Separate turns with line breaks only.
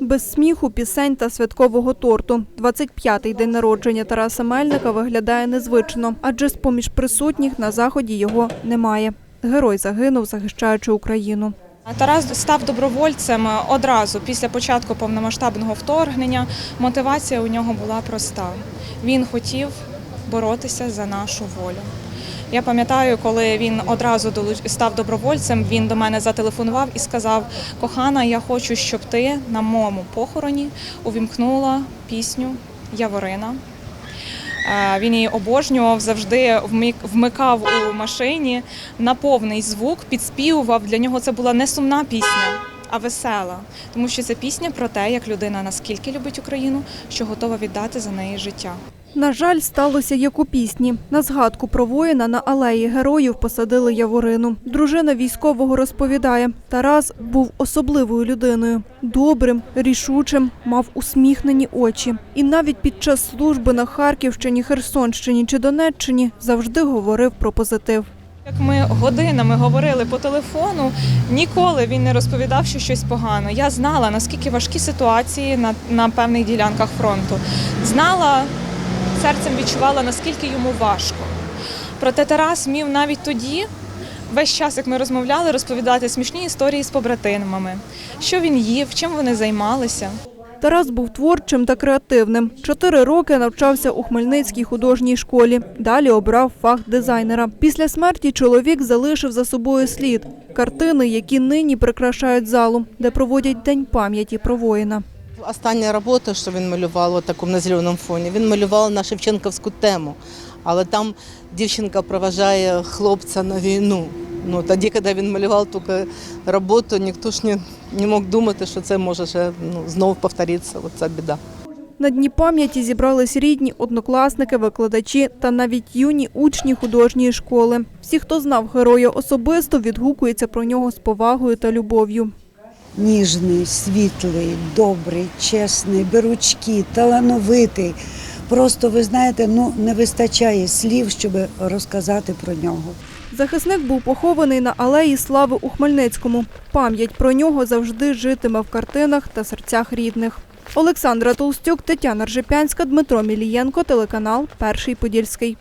Без сміху, пісень та святкового торту. 25-й день народження Тараса Мельника виглядає незвично, адже з-поміж присутніх на заході його немає. Герой загинув, захищаючи Україну.
Тарас став добровольцем одразу після початку повномасштабного вторгнення. Мотивація у нього була проста. Він хотів боротися за нашу волю. Я пам'ятаю, коли він одразу став добровольцем, він до мене зателефонував і сказав: Кохана, я хочу, щоб ти на моєму похороні увімкнула пісню Яворина. Е, Він її обожнював, завжди вмик- вмикав у машині на повний звук, підспівував. Для нього це була не сумна пісня, а весела. Тому що це пісня про те, як людина наскільки любить Україну, що готова віддати за неї життя.
На жаль, сталося як у пісні. На згадку про воїна на алеї героїв посадили яворину. Дружина військового розповідає, Тарас був особливою людиною, добрим, рішучим, мав усміхнені очі. І навіть під час служби на Харківщині, Херсонщині чи Донеччині завжди говорив про позитив.
Як ми годинами говорили по телефону, ніколи він не розповідав, що щось погано. Я знала, наскільки важкі ситуації на, на певних ділянках фронту. Знала, серцем відчувала, наскільки йому важко. Проте Тарас мів навіть тоді, весь час, як ми розмовляли, розповідати смішні історії з побратимами, що він їв, чим вони займалися.
Тарас був творчим та креативним. Чотири роки навчався у Хмельницькій художній школі. Далі обрав фах дизайнера. Після смерті чоловік залишив за собою слід картини, які нині прикрашають залу, де проводять день пам'яті про воїна.
Остання робота, що він малював на зеленому фоні, він малював на Шевченківську тему. Але там дівчинка проважає хлопця на війну. Ну, тоді, коли він малював тільки роботу, ніхто ж не, не мог думати, що це може ще ну, знову повторитися. Оця біда.
На дні пам'яті зібрались рідні, однокласники, викладачі та навіть юні учні художньої школи. Всі, хто знав героя особисто, відгукуються про нього з повагою та любов'ю.
Ніжний, світлий, добрий, чесний, беручкий, талановитий. Просто ви знаєте, ну не вистачає слів, щоб розказати про нього.
Захисник був похований на алеї Слави у Хмельницькому. Пам'ять про нього завжди житиме в картинах та серцях рідних. Олександра Толстюк, Тетяна Ржепянська, Дмитро Мілієнко, телеканал Перший Подільський.